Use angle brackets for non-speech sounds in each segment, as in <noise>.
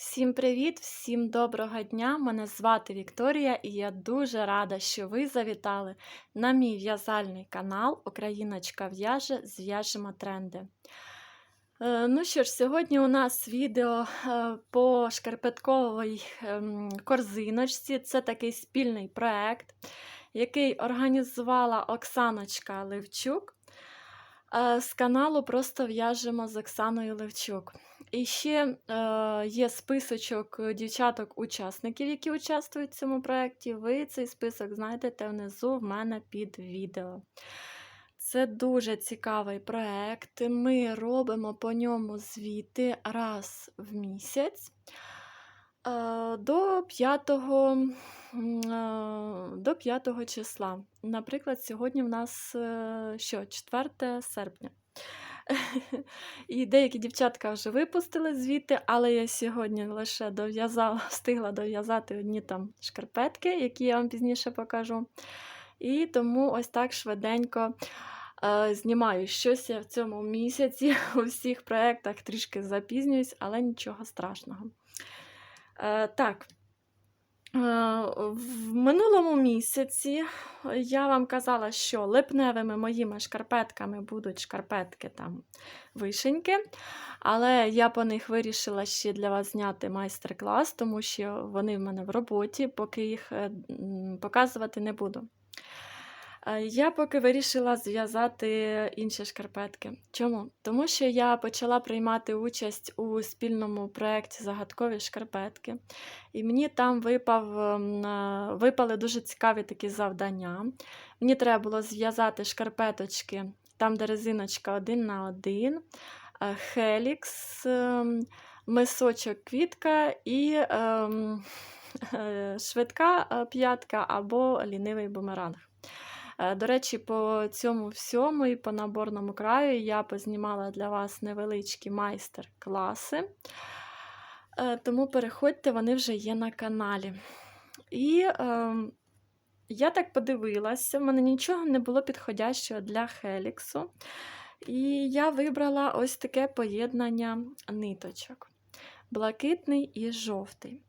Всім привіт, всім доброго дня! Мене звати Вікторія, і я дуже рада, що ви завітали на мій в'язальний канал Україночка в'яже Зв'яжемо тренди. Е, Ну що ж, сьогодні у нас відео е, по шкарпетковій ем, корзиночці. Це такий спільний проект, який організувала Оксаночка Левчук е, з каналу Просто в'яжемо з Оксаною Левчук. І ще е, є списочок дівчаток-учасників, які участвують в цьому проєкті. Ви цей список знайдете внизу в мене під відео. Це дуже цікавий проєкт. Ми робимо по ньому звіти раз в місяць е, до 5, е, до 5 числа. Наприклад, сьогодні в нас е, що, 4 серпня. І деякі дівчатка вже випустили звідти, але я сьогодні лише дов'язала, <laughs> встигла дов'язати одні там шкарпетки, які я вам пізніше покажу. І тому ось так швиденько е, знімаю щось я в цьому місяці <laughs> у всіх проєктах трішки запізнююсь, але нічого страшного. Е, так. Е, В минулому місяці я вам казала, що липневими моїми шкарпетками будуть шкарпетки там вишеньки, але я по них вирішила ще для вас зняти майстер-клас, тому що вони в мене в роботі, поки їх е, показувати не буду. Я поки вирішила зв'язати інші шкарпетки. Чому? Тому що я почала приймати участь у спільному проєкті Загадкові шкарпетки, і мені там випав, ем, е, випали дуже цікаві такі завдання. Мені треба було зв'язати шкарпеточки там, де резиночка один на один, е, хелікс, ем, мисочок квітка і ем, <laughs> е, швидка п'ятка або лінивий бумеранг. Е, До речі, по цьому всьому і по наборному краю я познімала для вас невеличкі майстер-класи. Е, Тому переходьте, вони вже є на каналі. І е, я так подивилася, в мене нічого не було підходящого для Хеліксу. І я вибрала ось таке поєднання ниточок: блакитний і жовтий.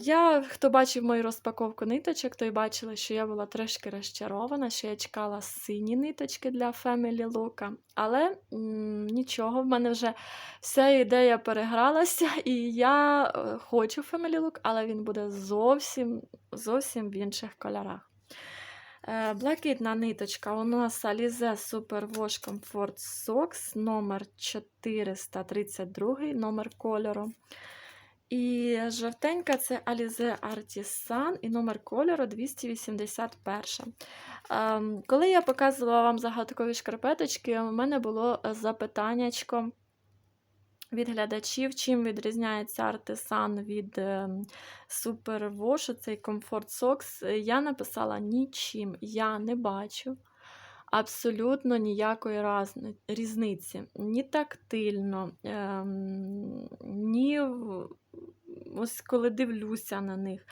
Я, хто бачив мою розпаковку ниточок, той бачили, що я була трошки розчарована, що я чекала сині ниточки для Family Look. Але м, нічого, в мене вже вся ідея перегралася, <laughs> і я е, хочу Family Look, але він буде зовсім, зовсім в інших кольорах. Е, Блакитна ниточка у нас Alize Super Wash Comfort Socks номер 432, номер кольору. І жовтенька це Alize Artisan і номер кольору 281. Ем, Коли я показувала вам загадкові шкарпеточки, у мене було запитаннячко від глядачів, чим відрізняється Artisan від ем, Super Wash, цей Comfort Socks. Я написала нічим, я не бачу. Абсолютно ніякої різниці. Ні тактильно, ем, ні ось коли дивлюся на них.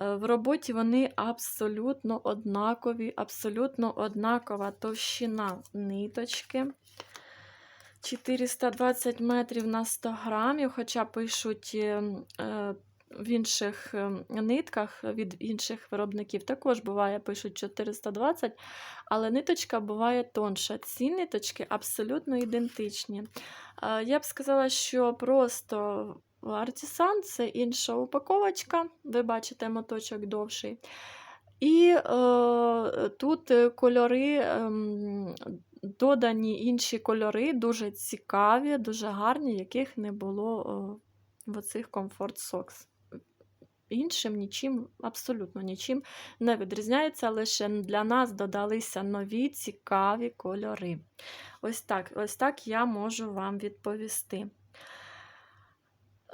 Е, В роботі вони абсолютно однакові, абсолютно однакова товщина ниточки. 420 метрів на 100 грамів, хоча пишуть е, е, в інших е, нитках від інших виробників також буває, пишуть 420, але ниточка буває тонша. Ці ниточки абсолютно ідентичні. Е, Я б сказала, що просто Artisan це інша упаковочка, ви бачите моточок довший. І е, тут е, кольори, ем, додані інші кольори, дуже цікаві, дуже гарні, яких не було е, в оцих Comfort Socks. Іншим нічим, абсолютно нічим не відрізняється, лише для нас додалися нові цікаві кольори. Ось так, ось так я можу вам відповісти.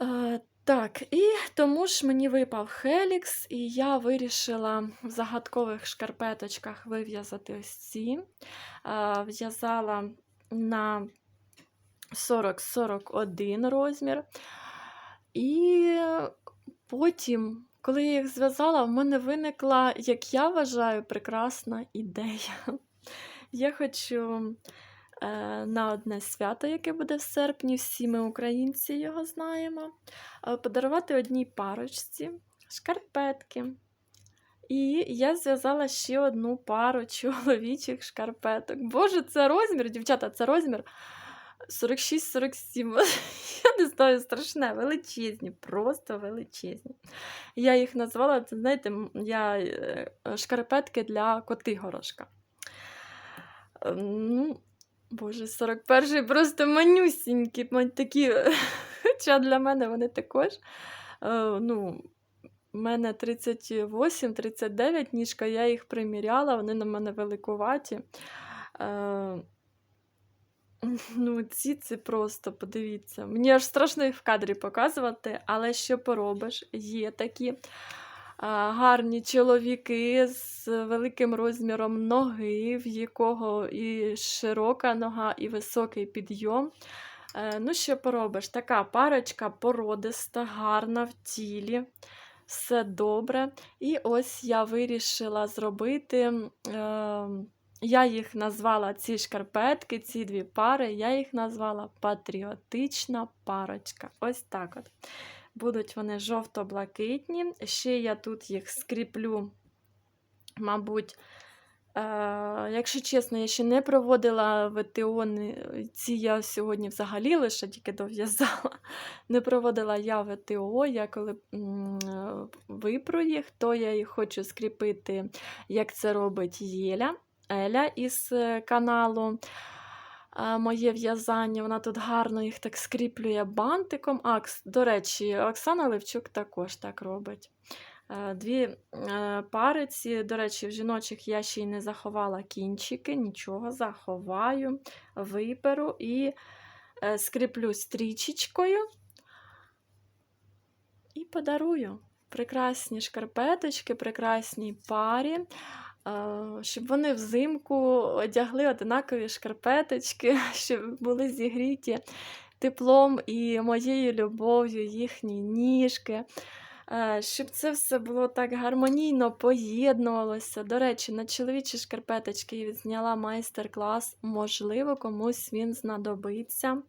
Е, так, і тому ж мені випав Хелікс, і я вирішила в загадкових шкарпеточках вив'язати ось ці. Е, В'язала на 40-41 розмір. І потім, коли я їх зв'язала, в мене виникла, як я вважаю, прекрасна ідея. <laughs> Я хочу е, на одне свято, яке буде в серпні, всі ми українці його знаємо. е, подарувати одній парочці шкарпетки. І я зв'язала ще одну пару <laughs> чоловічих шкарпеток. Боже, це розмір, дівчата, це розмір 46-47. <laughs> Я не знаю, страшне, величезні, просто величезні. Я їх назвала, це, знаєте, я е, шкарпетки для коти горошка. Е, Ну, Боже, 41-й просто манюсінькі, такі, <laughs> хоча для мене вони також. Е, Ну, у мене 38-39 ніжка, я їх приміряла, вони на мене великуваті. Ну, ці це просто подивіться. Мені аж страшно їх в кадрі показувати, але що поробиш? Є такі а, гарні чоловіки з великим розміром ноги, в якого і широка нога, і високий підйом. Е, Ну, що поробиш? Така парочка породиста, гарна в тілі. Все добре. І ось я вирішила зробити. Е, я їх назвала ці шкарпетки, ці дві пари, я їх назвала патріотична парочка. Ось так от. Будуть вони жовто-блакитні. Ще я тут їх скріплю, мабуть. Е, якщо чесно, я ще не проводила ВТО, ці я сьогодні взагалі лише тільки дов'язала. Не проводила я ВТО, я коли випру їх, то я їх хочу скріпити, як це робить Єля. Еля із е, каналу Моє в'язання. Вона тут гарно їх так скріплює бантиком. А, до речі, Оксана Левчук також так робить. Е, Дві е, париці, до речі, в жіночих я ще й не заховала кінчики, нічого, заховаю, виперу і скріплю стрічечкою і подарую. Прекрасні шкарпеточки, прекрасній парі. Щоб вони взимку одягли однакові шкарпеточки, <laughs> щоб були зігріті теплом і моєю любов'ю їхні ніжки. Щоб це все було так гармонійно поєднувалося. До речі, на чоловічі шкарпеточки я відзняла майстер-клас. Можливо, комусь він знадобиться.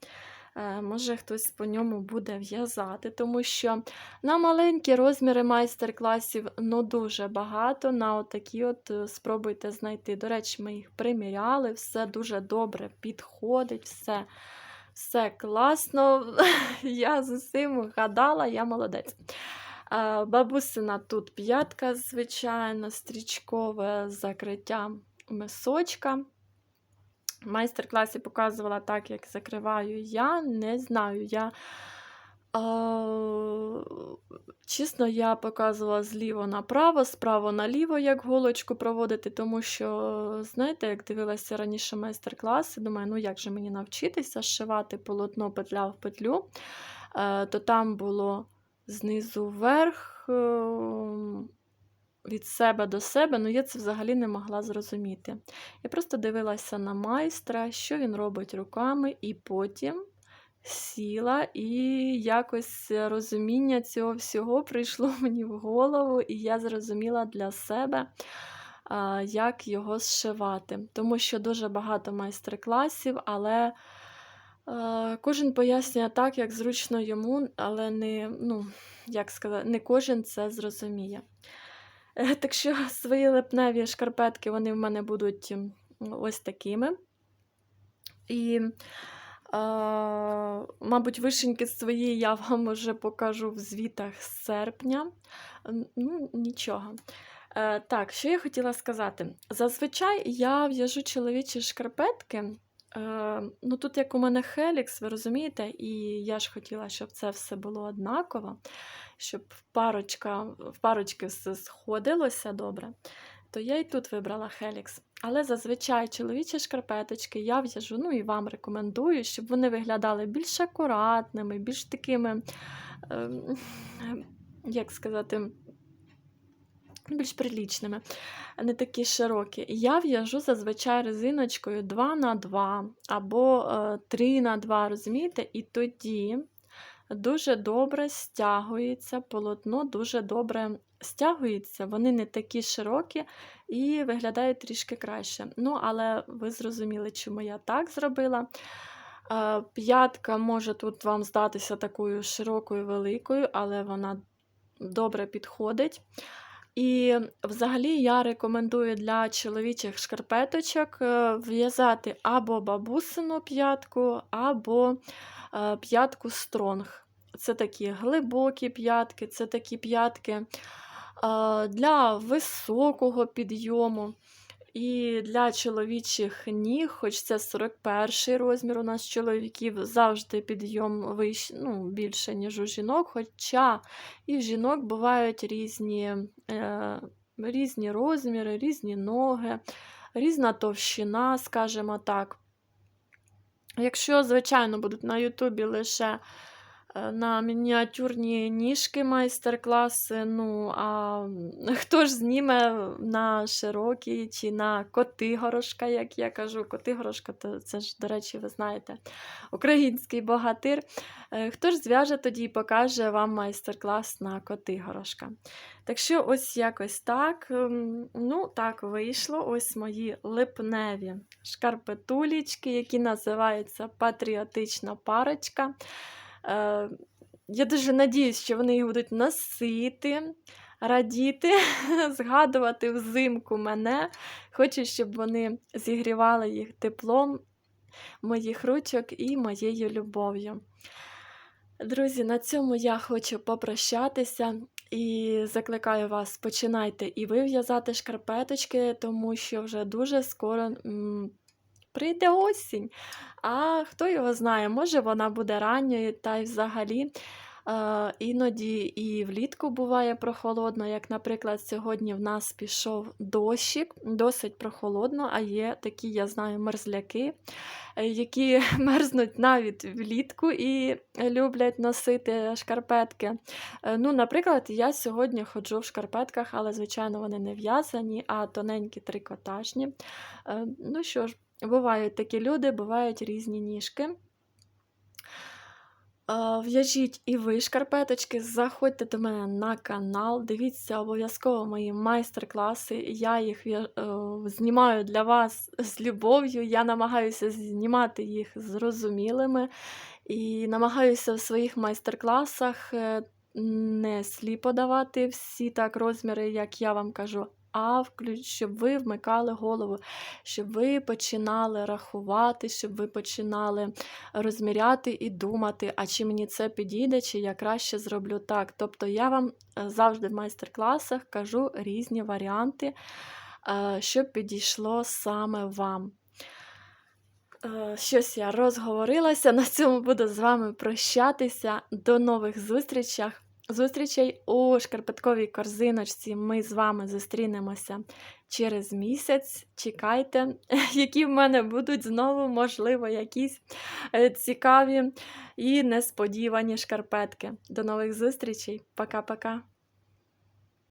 Е, Може, хтось по ньому буде в'язати, тому що на маленькі розміри майстер-класів ну дуже багато. На отакі от е, спробуйте знайти. До речі, ми їх приміряли, все дуже добре підходить, все, все класно. <laughs> Я з усім гадала, я молодець. Е, Бабусина тут п'ятка, звичайно, стрічкове з закриттям мисочка. Майстер-класі показувала так, як закриваю я. Не знаю. Я, е, чесно, я показувала зліво направо, справа наліво, як голочку проводити, тому що, знаєте, як дивилася раніше майстер-класи, думаю, ну як же мені навчитися зшивати полотно петля в петлю, е, то там було знизу вверх. Від себе до себе, ну я це взагалі не могла зрозуміти. Я просто дивилася на майстра, що він робить руками, і потім сіла, і якось розуміння цього всього прийшло <laughs> мені в голову, і я зрозуміла для себе, як його зшивати. Тому що дуже багато майстер-класів, але кожен пояснює так, як зручно йому, але не, ну, як сказати, не кожен це зрозуміє. Е, Так що свої липневі шкарпетки вони в мене будуть ось такими. І, е, мабуть, вишеньки свої я вам вже покажу в звітах з серпня. Ну, нічого. Е, Так, що я хотіла сказати? Зазвичай я в'яжу чоловічі шкарпетки. Е, Ну, тут, як у мене Хелікс, ви розумієте, і я ж хотіла, щоб це все було однаково, щоб парочка, в парочки все сходилося добре, то я і тут вибрала Хелікс. Але зазвичай чоловічі шкарпеточки я в'яжу, ну і вам рекомендую, щоб вони виглядали більш акуратними, більш такими, ем, як сказати, більш прилічними, не такі широкі. Я в'яжу зазвичай резиночкою 2 на 2 або е, 3 на 2 розумієте? І тоді дуже добре стягується полотно, дуже добре стягується, вони не такі широкі і виглядають трішки краще. Ну, але ви зрозуміли, чому я так зробила. Е, П'ятка може тут вам здатися такою широкою, великою, але вона добре підходить. І взагалі я рекомендую для чоловічих шкарпеточок е, в'язати або бабусину п'ятку, або п'ятку стронг. Це такі глибокі п'ятки, це такі п'ятки е, для високого підйому. І для чоловічих ніг, хоч це 41 розмір у нас чоловіків, завжди підйом вищ, ну, більше, ніж у жінок. Хоча і в жінок бувають різні, е, різні розміри, різні ноги, різна товщина, скажімо так. Якщо, звичайно, будуть на Ютубі лише на мініатюрні ніжки майстер-класи, ну, а хто <laughs> ж зніме на широкі чи на коти горошка, як я кажу, коти горошка, то це ж, до речі, ви знаєте, український богатир. Е, Хто ж зв'яже тоді і покаже вам майстер-клас на коти горошка? Так що, ось якось так. ем, Ну, так вийшло. Ось мої липневі шкарпетулічки, які називаються патріотична парочка. Е, Я дуже надіюсь, що вони їх будуть носити, радіти, <laughs> згадувати взимку мене. Хочу, щоб вони зігрівали їх теплом моїх ручок і моєю любов'ю. Друзі, на цьому я хочу попрощатися і закликаю вас, починайте і ви в'язати шкарпеточки, тому що вже дуже скоро прийде осінь. А хто його знає, може вона буде ранньою, та й взагалі. Е, іноді і влітку буває прохолодно, як, наприклад, сьогодні в нас пішов дощик, досить прохолодно, а є такі, я знаю, мерзляки, е, які <laughs> мерзнуть навіть влітку і люблять носити шкарпетки. Е, Ну, Наприклад, я сьогодні ходжу в шкарпетках, але, звичайно, вони не в'язані, а тоненькі трикотажні. Ну що ж, бувають такі люди, бувають різні ніжки. Е, В'яжіть і ви шкарпеточки, заходьте до мене на канал, дивіться обов'язково мої майстер-класи. Я їх е, знімаю для вас з любов'ю. Я намагаюся знімати їх зрозумілими і намагаюся в своїх майстер-класах е, не сліпо давати всі так розміри, як я вам кажу, а вклю- щоб ви вмикали голову, щоб ви починали рахувати, щоб ви починали розміряти і думати, а чи мені це підійде, чи я краще зроблю так. Тобто я вам е, завжди в майстер-класах кажу різні варіанти, е, щоб підійшло саме вам. Е, Щось я розговорилася. На цьому буду з вами прощатися. До нових зустрічей. Зустрічей у шкарпетковій корзиночці. Ми з вами зустрінемося через місяць. Чекайте, <laughs> які в мене будуть знову, можливо, якісь е, цікаві і несподівані шкарпетки. До нових зустрічей. Пока-пока.